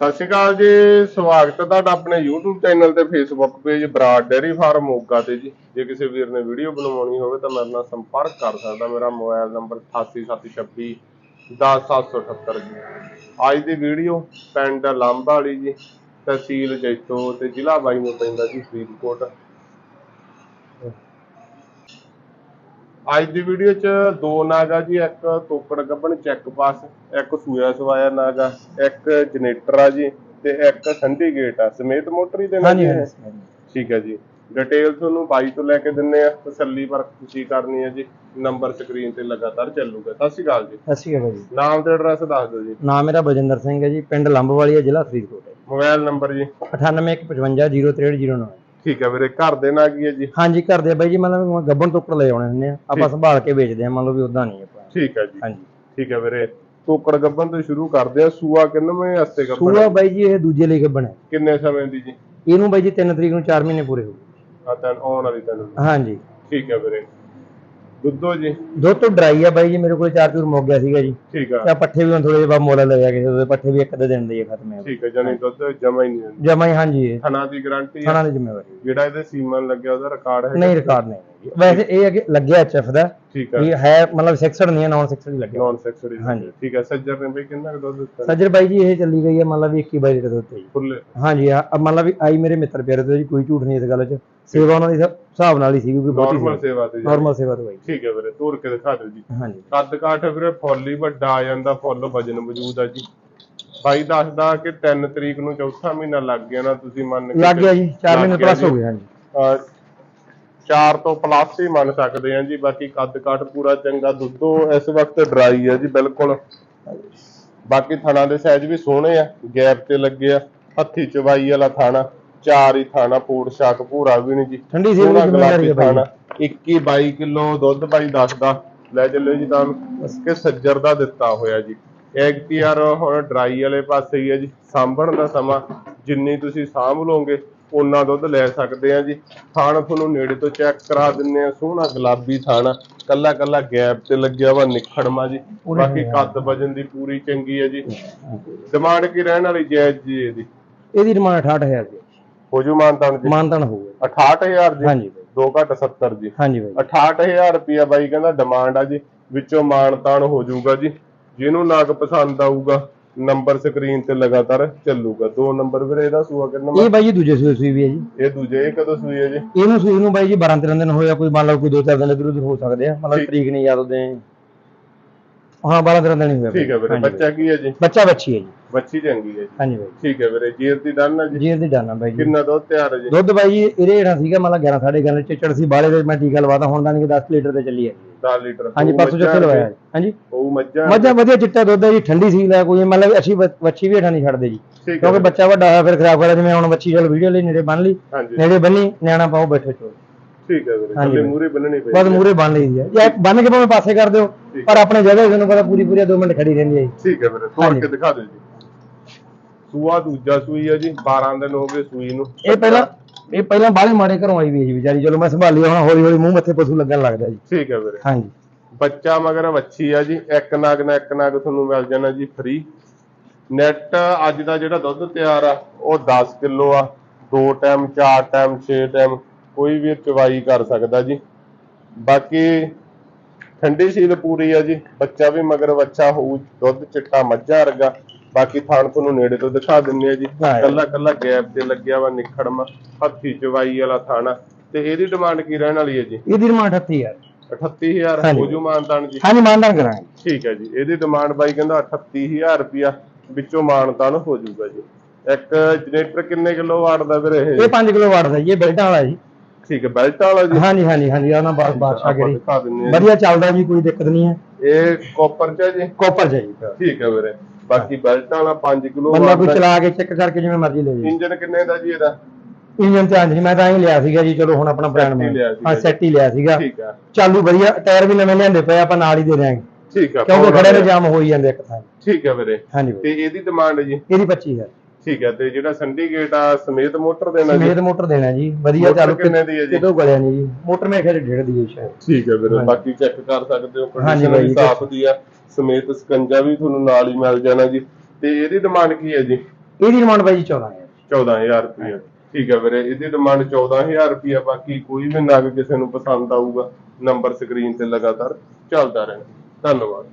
ਸਤਿ ਸ਼੍ਰੀ ਅਕਾਲ ਜੀ, ਸਵਾਗਤ ਹੈ ਤੁਹਾਡਾ ਆਪਣੇ YouTube ਚੈਨਲ ਤੇ Facebook page Brar dairy farm Moga ਤੇ ਜੀ। ਜੇ ਕਿਸੇ ਵੀਰ ਨੇ ਵੀਡੀਓ ਬਣਵਾਉਣੀ ਹੋਵੇ ਤਾਂ ਮੇਰੇ ਨਾਲ ਸੰਪਰਕ ਕਰ ਸਕਦਾ। ਮੇਰਾ ਮੋਬਾਈਲ ਨੰਬਰ 8876 10778 ਜੀ। ਅੱਜ ਦੀ ਵੀਡੀਓ ਪਿੰਡ ਲਾਂਬਾ ਵਾਲੀ ਜੀ, ਤਹਿਸੀਲ ਜੈਤੋ ਤੇ ਜ਼ਿਲ੍ਹਾ ਬਾਈ ਨੂੰ ਪੈਂਦਾ ਜੀ, ਫਰੀਦਕੋਟ। ਅੱਜ ਦੀ ਵੀਡੀਓ 'ਚ ਦੋ ਨਾਗਾ ਜੀ ਇੱਕ ਤੋਕੜ ਗੱਬਣ ਚੈੱਕ ਪਾਸ ਇੱਕ ਸੂਆ ਸਵਾਇਆ ਨਾਗਾ ਇੱਕ ਜਨਰੇਟਰ ਆ ਜੀ ਤੇ ਇੱਕ ਠੰਡੀ ਗੇਟ ਆ। ਸਮੇਤ ਮੋਟਰ ਇਹ? ਹਾਂਜੀ ਠੀਕ ਹੈ ਜੀ। ਡਿਟੇਲ ਤੁਹਾਨੂੰ ਬਾਈ ਤੋਂ ਲੈ ਕੇ ਦਿੰਨੇ ਆ। ਤਸੱਲੀ ਪਰ ਤੁਸੀਂ ਕਰਨੀ ਹੈ ਜੀ। ਨੰਬਰ ਸਕਰੀਨ ਤੇ ਲਗਾਤਾਰ ਚੱਲੂਗਾ। ਸਤਿ ਸ਼੍ਰੀ ਅਕਾਲ ਜੀ। ਸਤਿ ਸ਼੍ਰੀ ਅਕਾਲ ਜੀ। ਨਾਮ ਤੇ ਐਡਰੈਸ ਦੱਸ ਦਿਓ ਜੀ। ਨਾਮ ਮੇਰਾ ਬਜਿੰਦਰ ਸਿੰਘ ਹੈ ਜੀ। ਪਿੰਡ ਲੰਬਵਾਲੀ ਹੈ ਜ਼ਿਲ੍ਹਾ ਫਰੀਦਕੋਟ ਹੈ। ਮੋਬਾਈਲ ਨੰਬਰ ਜੀ। 9815506309 ਠੀਕ ਹੈ ਵੀਰੇ ਘਰ ਦੇ ਨਾਂ ਕੀ ਹੈ ਜੀ? ਹਾਂਜੀ ਕਰਦੇ ਆ ਬਾਈ ਜੀ ਮਤਲਬ ਗੱਬਣ ਤੋਂ ਉੱਪਰ ਲੈ ਆਉਣੇ ਹੁੰਦੇ ਆ। ਆਪਾਂ ਸੰਭਾਲ ਕੇ ਵੇਚਦੇ ਆ ਮੰਨ ਲਓ ਵੀ ਉਦਾਂ ਨਹੀਂ ਆਪਾਂ। ਠੀਕ ਹੈ ਜੀ। ਹਾਂਜੀ। ਠੀਕ ਹੈ ਵੀਰੇ ਤੋਕੜ ਗੱਬਨ ਤੋਂ ਸ਼ੁਰੂ ਕਰਦੇ ਆ ਸੂਆ ਕਿੰਨਵੇਂ ਹਸਤੇ ਗੱਬਨ ਸੂਆ ਬਾਈ ਜੀ ਇਹ ਦੂਜੇ ਲਈ ਗੱਬਣ ਹੈ ਕਿੰਨੇ ਸਮੇਂ ਦੀ ਜੀ? ਇਹਨੂੰ ਬਾਈ ਜੀ 3 ਤਰੀਕ ਨੂੰ 4 ਮਹੀਨੇ ਪੂਰੇ ਹੋ ਗਏ। ਆ ਤਾਂ ਆਉਣ ਵਾਲੀ ਤੈਨੂੰ ਹਾਂਜੀ। ਠੀਕ ਹੈ ਵੀਰੇ। ਦੁੱਧੋ ਜੀ। ਦੁੱਧ ਤੋਂ ਡਰਾਈ ਆ ਬਾਈ ਜੀ ਮੇਰੇ ਕੋਲ ਚਾਰ ਚੂਰ ਮੁੱਕ ਗਿਆ ਸੀਗਾ ਜੀ। ਠੀਕ ਆ। ਤੇ ਪੱਠੇ ਵੀ ਹੁਣ ਥੋੜੇ ਜਿਹਾ ਮੁੱਲ ਲੈ ਜਾ ਕੇ ਉਹਦੇ ਪੱਠੇ ਵੀ ਇੱਕ ਅੱਧੇ ਦਿਨ ਦੇ ਖਤਮ ਹੈ ਠੀਕ ਹੈ ਜਾਨੀ ਦੁੱਧ ਜਮਾ ਹੀ ਨਹੀਂ ਜਮਾ ਹੀ ਹਾਂਜੀ। ਥਣਾ ਦੀ ਗਾਰੰਟੀ ਖਾਣਾ ਦੀ ਜ਼ਿੰਮੇਵਾਰੀ। ਜਿਹੜਾ ਇਹਦੇ ਸੀਮਨ ਲੱਗਿਆ ਉਹਦਾ ਰਿਕਾਰਡ ਹੈ ਨਹੀਂ ਰਿਕਾਰਡ ਨਹੀਂ। ਵੈਸੇ ਇਹ ਹੈ ਕਿ ਲੱਗਿਆ ਐਚਐਫ ਦਾ। ਠੀਕ ਹੈ ਹੈ ਮਤਲਬ 6 ਨਹੀਂ ਹੈ ਨਾਨ 6 ਹੀ ਲੱਗਿਆ। ਨੌਨ ਸੈਕਸਰੀ ਹਾਂਜੀ। ਠੀਕ ਹੈ ਸੱਜਰ ਨੇ ਬਈ ਕਿੰਨਾ ਕੁ ਦੁੱਧ ਦਿੱਤਾ? ਸੱਜਰ ਬਾਈ ਜੀ ਇਹ ਚੱਲੀ ਗਈ ਹੈ ਮਤਲਬ ਵੀ 21 ਬਾਈ ਲੀਟਰ ਦੁੱਧ ਤੇ। ਹਾਂਜੀ ਆ ਮਤਲਬ ਵੀ ਆਈ ਮੇਰੇ ਮਿੱਤਰ ਪਿਆਰੇ ਤੋਂ ਜੀ ਕੋਈ ਝੂਠ ਨਹੀਂ ਇਸ ਗੱਲ 'ਚ। ਸੇਵਾ ਉਹਨਾਂ ਦੀ ਹਿਸਾਬ ਨਾਲ ਹੀ ਸੀ ਕੋਈ ਬਹੁਤੀ ਨਾਰਮਲ ਸੇਵਾ ਤੇ। ਨਾਰਮਲ ਸੇਵਾ ਤੋਂ ਬਾਈ। ਠੀਕ ਹੈ ਵੀਰੇ ਤੋਰ ਕੇ ਦਿਖਾ ਦਿਓ ਜੀ। ਹਾਂਜੀ। ਕੱਦ ਕਾਠ ਵੀਰੇ ਫੁੱਲ ਹੀ ਵੱਡਾ ਆ ਜਾਂਦਾ ਫੁੱਲ ਵਜਨ ਮੌਜੂਦ ਆ ਜੀ। ਬਾਈ ਦੱਸਦਾ ਕਿ 3 ਤਰੀਕ ਨੂੰ ਚੌਥਾ ਮਹੀਨਾ ਲੱਗ ਗਿਆ ਨਾ ਤੁਸੀਂ ਮੰਨ ਕੇ ਲੱਗ ਗਿਆ ਜੀ 4 ਲੱਗ ਮਹੀਨੇ ਪਲੱਸ। ਹੋ ਗਏ ਹਾਂਜੀ। ਚਾਰ ਤੋਂ ਪਲੱਸ ਹੀ ਮੰਨ ਸਕਦੇ ਆ ਜੀ ਬਾਕੀ ਕੱਦ ਕਾਠ ਪੂਰਾ ਚੰਗਾ ਦੁੱਧੋ ਇਸ ਵਕਤ ਡਰਾਈ ਆ ਜੀ ਬਿਲਕੁਲ। ਬਾਕੀ ਥਣਾ ਦੇ ਸਾਈਜ਼ ਵੀ ਸੋਹਣੇ ਆ ਗੈਪ ਤੇ ਲੱਗੇ ਆ ਹੱਥੀ ਚਵਾਈ ਵਾਲਾ ਥਾਣਾ ਚਾਰ ਹੀ ਥਾਣਾ ਪੂੜ ਸ਼ਾਕ ਪੂਰਾ ਵੀ ਨਹੀਂ ਜੀ। ਠੰਡੀ ਸੀ ਸੋਹਣਾ ਉਹਦੀ ਜ਼ਿੰਮੇਵਾਰੀ ਹੈ ਬਾਈ ਥਾਣਾ 21 22 ਕਿਲੋ ਦੁੱਧ ਬਾਈ ਦੱਸਦਾ ਲੈ ਚੱਲਿਓ ਜੀ ਤਾਂ ਕਿ ਸੱਜਰ ਦਾ ਦਿੱਤਾ ਹੋਇਆ ਜੀ। ਐਕਟੀਆਰ ਹੁਣ ਡਰਾਈ ਵਾਲੇ ਪਾਸੇ ਹੀ ਹੈ ਜੀ ਸਾਂਭਣ ਦਾ ਸਮਾਂ ਜਿੰਨੀ ਤੁਸੀਂ ਸਾਂਭ ਲਓਗੇ ਉਨਾ ਦੁੱਧ ਲੈ ਸਕਦੇ ਆ ਜੀ। ਥਾਣ ਤੁਹਾਨੂੰ ਨੇੜੇ ਤੋਂ ਚੈੱਕ ਕਰਾ ਦਿੰਨੇ ਆ ਸੋਹਣਾ ਗੁਲਾਬੀ ਥਾਣ ਕੱਲਾ ਕੱਲਾ ਗੈਪ ਤੇ ਲੱਗਿਆ ਵਾ ਨਿਖੜਮਾ ਜੀ। ਬਾਕੀ। ਕੱਦ ਵਜਨ ਦੀ ਪੂਰੀ ਚੰਗੀ ਹੈ ਜੀ। ਡਿਮਾਂਡ ਕੀ ਰਹਿਣ ਵਾਲੀ ਜਾਇਜ਼ ਜੀ ਇਹਦੀ? ਇਹਦੀ ਡਿਮਾਂਡ 68000 ਜੀ। ਹੋ ਜੂ ਮਾਨਤਾਨ ਜੀ? ਮਾਨਤਨ ਹੋਊਗਾ 68000 ਜੀ? ਹਾਂਜੀ ਬਾਈ। 2 ਘੱਟ 70 ਜੀ। ਹਾਂਜੀ ਬਾਈ। 68000 ਰੁਪਿਆ ਬਾਈ ਕਹਿੰਦਾ ਡਿਮਾਂਡ ਆ ਜੀ। ਵਿੱਚੋਂ ਮਾਨਤਾਨ ਹੋ ਜਾਊਗਾ ਜੀ। ਜਿਹਨੂੰ ਨਾਗ ਪਸੰਦ ਆਊਗਾ। ਨੰਬਰ ਸਕਰੀਨ ਤੇ ਲਗਾਤਾਰ ਚੱਲੂਗਾ। ਦੋ ਨੰਬਰ ਵੀਰੇ ਇਹਦਾ ਸੂਆ ਕਿੰਨਾ ਇਹ ਬਾਈ ਜੀ ਦੂਜੇ ਸੂਏ ਸੂਈ ਵੀ ਹੈ ਜੀ। ਇਹ ਦੂਜੇ ਇਹ ਕਦੋਂ ਸੂਈ ਹੈ ਜੀ? ਇਹਨੂੰ ਸੂਈ ਨੂੰ ਬਾਈ ਜੀ 12 13 ਦਿਨ ਹੋਇਆ ਕੋਈ ਮੰਨ ਲਓ ਕੋਈ 2-4 ਦਿਨ ਇਧਰ ਉਧਰ ਹੋ ਸਕਦੇ ਆ ਮਤਲਬ। ਤਰੀਕ ਨਹੀਂ ਯਾਦ ਉਹਦੇ ਹਾਂ 12 13 ਦਿਨ ਹੀ ਹੋਇਆ ਠੀਕ ਹੈ ਵੀਰੇ। ਬੱਚਾ ਕੀ ਹੈ ਜੀ? ਬੱਚਾ ਬੱਚੀ ਹੈ ਜੀ। ਬੱਚੀ ਚੰਗੀ ਹੈ ਜੀ। ਹਾਂਜੀ ਬਾਈ। ਠੀਕ ਹੈ ਵੀਰੇ ਜੀਰ ਦੀ ਡਨ ਹੈ ਜੀ? ਜੀ ਇਹਦੀ ਜਾਨਾ ਬਾਈ ਜੀ। ਕਿੰਨਾ ਦੁੱਧ ਤਿਆਰ ਹੈ ਜੀ? ਦੁੱਧ ਬਾਈ ਜੀ ਇਹਦੇ ਜਿਹੜਾ ਸੀਗਾ ਮਤਲਬ 11 ਸਾਢੇ 11 ਚਿੱਚੜ ਸੀ ਬਾਲੇ ਦੇ ਮੈਂ ਟੀਕਾ ਲਵਾਤਾ ਹੁਣ ਦਾ ਨਹੀਂ ਕਿ 10 ਲੀਟਰ ਤੇ ਚੱਲੀ ਹੈ। 10 ਲੀਟਰ ਹਾਂਜੀ ਉਹ ਪਰਸੋਂ ਮੱਝਾਂ ਚੌਥੇ ਲਵਾਇਆ ਜੀ। ਹਾਂਜੀ। ਉਹ ਮੱਝਾਂ ਮੱਝਾਂ ਵਧੀਆ ਚਿੱਟਾ ਦੁੱਧ ਹੈ ਜੀ ਠੰਡੀ ਸੀ ਲੈ ਕੋਈ ਮਤਲਬ ਅਸੀਂ ਬੱਚੀ ਵੀ ਹੇਠਾਂ ਨਹੀਂ ਛੱਡਦੇ ਜੀ। ਠੀਕ ਹੈ ਕਿਉਂਕਿ ਬੱਚਾ ਵੱਡਾ ਹੋਇਆ ਫਿਰ ਖਰਾਬ ਕਰਿਆ ਜਿਵੇਂ ਹੁਣ ਬੱਚੀ ਚਲ ਵੀਡੀਓ ਲਈ ਨੇੜੇ ਬੰਨ ਲਈ ਹਾਂਜੀ। ਨੇੜੇ ਬੰਨੀ ਨਿਆਣਾ ਪਾਓ ਬੈਠੇ ਚੋ ਠੀਕ ਹੈ ਵੀਰੇ ਹਾਂਜੀ। ਥੱਲੇ ਵੀਰੇ। ਮੂਰੇ ਬੰਨਣੀ ਪਈ ਬਸ ਮੂਰੇ ਬੰਨ ਲਈ ਦੀ ਹੈ। ਜੇ ਬੰਨ ਕੇ ਭਾਵੇਂ ਪਾਸੇ ਕਰ ਦਿਓ ਠੀਕ। ਪਰ ਆਪਣੇ ਜਗ੍ਹਾ ਤੁਹਾਨੂੰ ਪਤਾ ਪੂਰੀ ਪੂਰੀ 2 ਮਿੰਟ ਖੜੀ ਰਹਿੰਦੀ ਹੈ ਜੀ। ਠੀਕ ਹੈ ਵੀਰੇ ਤੋੜ ਹਾਂਜੀ। ਕੇ ਦਿਖਾ ਦਿਓ ਜੀ। ਸੂਆ ਦੂਜਾ ਸੂਈ ਹੈ ਜੀ 12 ਦਿਨ ਹੋ ਗਏ ਸੂਈ ਨੂੰ। ਇਹ ਪਹਿਲਾਂ ਇਹ ਪਹਿਲਾਂ ਬਾਹਲੇ ਮਾੜੇ ਘਰੋਂ ਆਈ ਵੀ ਹੈ ਜੀ ਵਿਚਾਰੀ ਚਲੋ ਮੈਂ ਸੰਭਾਲੀ ਹੁਣ ਹੌਲੀ ਹੌਲੀ ਮੂੰਹ ਮੱਥੇ ਪਸ਼ੂ ਲੱਗਣ ਲੱਗਦਾ ਜੀ। ਠੀਕ ਹੈ ਵੀਰੇ। ਹਾਂਜੀ। ਬੱਚਾ ਮਗਰ ਵੱਛੀ ਆ ਜੀ ਇੱਕ ਨਾਗ ਨਾ ਇੱਕ ਨਾਗ ਤੁਹਾਨੂੰ ਮਿਲ ਜਾਣਾ ਜੀ ਫ੍ਰੀ ਨੈਟ ਅੱਜ ਦਾ ਜਿਹੜਾ ਦੁੱਧ ਤਿਆਰ ਆ ਉਹ 10 ਕਿਲੋ ਆ। ਦੋ ਟਾਈਮ ਚਾਰ ਟਾਈਮ 6 ਟਾਈਮ ਕੋਈ ਵੀ ਚਵਾਈ ਕਰ ਸਕਦਾ ਜੀ। ਬਾਕੀ ਠੰਡੀ ਸੀਲ ਪੂਰੀ ਆ ਜੀ ਬੱਚਾ ਵੀ ਮਗਰ ਬੱਚਾ ਹੋਊ ਦੁੱਧ ਚਿੱਟਾ ਮੱਝਾਂ ਵਰਗਾ। ਬਾਕੀ ਥਾਣ ਤੁਹਾਨੂੰ ਨੇੜੇ ਤੋਂ ਦਿਖਾ ਦਿੰਨੇ ਆ ਜੀ। ਕੱਲਾ ਕੱਲਾ ਗੈਪ ਤੇ ਲੱਗਿਆ ਵਾ ਨਿਖੜਮਾ ਹੱਥੀ ਚਵਾਈ ਵਾਲਾ ਥਾਣਾ। ਤੇ ਇਹਦੀ ਡਿਮਾਂਡ ਕੀ ਰਹਿਣ ਵਾਲੀ ਹੈ ਜੀ? ਇਹਦੀ ਡਿਮਾਂਡ 38 ਯਾਰ 38000 ਹਾਂਜੀ। ਹੋ ਜੂ ਮਾਨਤਾਨ ਜੀ। ਹਾਂਜੀ ਮਾਨਦਾਨ ਕਰਾਂਗੇ। ਠੀਕ ਹੈ ਜੀ। ਇਹਦੀ ਡਿਮਾਂਡ ਬਾਈ ਕਹਿੰਦਾ 38000 ਰੁਪਿਆ ਵਿੱਚੋਂ ਮਾਨਤਾਨ ਹੋ ਜਾਊਗਾ ਜੀ। ਇੱਕ ਜਨਰੇਟਰ ਕਿੰਨੇ ਕਿਲੋ ਵਾਟ ਦਾ ਵੀਰੇ ਇਹ? ਇਹ 5 ਕਿਲੋ ਵਾਟ ਦਾ ਜੀ ਇਹ ਬੈਲਟਾਂ ਵਾਲਾ ਜੀ। ਠੀਕ ਹੈ ਬੈਲਟ ਵਾਲਾ ਜੀ। ਹਾਂਜੀ ਹਾਂਜੀ ਹਾਂਜੀ ਉਹਨਾਂ ਬਾਦ ਬਾਦਸ਼ਾਹ ਆਪਾਂ ਗਰੀ ਵਧੀਆ ਚੱਲਦਾ ਜੀ ਕੋਈ ਦਿੱਕਤ ਨਹੀਂ ਹੈ। ਇਹ ਕਾਪਰ ਚ ਹੈ ਜੀ? ਕਾਪਰ ਚਾਹੀਦਾ ਠੀਕ ਹੈ ਵੀਰੇ। ਬਾਕੀ ਬੈਲਟ ਵਾਲਾ 5 ਕਿਲੋ ਬੰਦਾ ਕੋਈ ਚਲਾ ਕੇ ਚੈੱਕ ਕਰਕੇ ਜਿਵੇਂ ਮਰਜ਼ੀ ਲੈ ਜੇ ਇੰਜਨ ਕਿੰਨੇ ਦਾ ਜੀ ਇਹਦਾ? ਇੰਜਨ ਤੇ ਆਂਦੀ ਮੈਂ ਤਾਂ ਹੀ ਲਿਆ ਸੀਗਾ ਜੀ ਚਲੋ ਹੁਣ ਆਪਣਾ ਬ੍ਰਾਂਡ ਮੈਂ ਹਾਂ। ਸੈੱਟ ਹੀ ਲਿਆ ਸੀਗਾ। ਠੀਕ ਚਾਲੂ ਵਧੀਆ ਟਾਇਰ ਵੀ ਨਵੇਂ ਲਿਆਂਦੇ ਪਏ ਆਪਾਂ ਨਾਲ ਹੀ ਦੇ ਦਿਆਂਗੇ। ਠੀਕ ਹੈ ਕਿਉਂਕਿ ਖੜੇ ਨੇ। ਜਾਮ ਹੋ ਹੀ ਜਾਂਦੇ ਇੱਕ ਥਾਂ। ਠੀਕ ਹੈ ਵੀਰੇ। ਹਾਂਜੀ ਤੇ ਇਹਦੀ ਡਿਮਾਂਡ ਜੀ? ਇਹਦੀ 25 ਹੈ ਠੀਕ ਹੈ ਤੇ ਜਿਹੜਾ ਸੰਡੀਕੇਟ ਆ ਸਮੇਤ ਮੋਟਰ ਦੇਣਾ ਜੀ? ਸਮੇਤ ਮੋਟਰ ਦੇਣਾ ਜੀ ਵਧੀਆ ਚਾਲੂ ਕਿੰਨੇ ਦੀ ਹੈ ਜੀ? ਕਿਤੋਂ ਗਲਿਆ ਨਹੀਂ ਜੀ। ਮੋਟਰ ਮੇਰੇ ਖਿਆਲ ਡੇਢ ਦੀ ਹੈ ਸ਼ਾਇਦ। ਠੀਕ ਹੈ ਵੀਰੇ। ਬਾਕੀ ਚੈੱਕ ਕਰ ਸਕਦੇ ਹੋ ਕੰਡੀਸ਼ਨ। ਸਾਫ਼ ਦੀ ਆ। ਸਮੇਤ ਸਕੰਜਾ ਵੀ ਤੁਹਾਨੂੰ ਨਾਲ ਹੀ ਮਿਲ ਜਾਣਾ ਜੀ। ਤੇ ਇਹਦੀ ਡਿਮਾਂਡ ਕੀ ਹੈ ਜੀ? ਇਹਦੀ ਡਿਮਾਂਡ ਬਾਈ ਜੀ 14000 14000 ਰੁਪਏ ਠੀਕ ਹੈ ਵੀਰੇ ਇਹਦੀ ਡਿਮਾਂਡ 14000 ਰੁਪਏ ਬਾਕੀ ਕੋਈ ਵੀ ਨਗ ਕਿਸੇ ਨੂੰ ਪਸੰਦ ਆਊਗਾ ਨੰਬਰ ਸਕਰੀਨ ਤੇ ਲਗਾਤਾਰ ਚੱਲਦਾ ਰਹਿਣਾ। ਧੰਨਵਾਦ।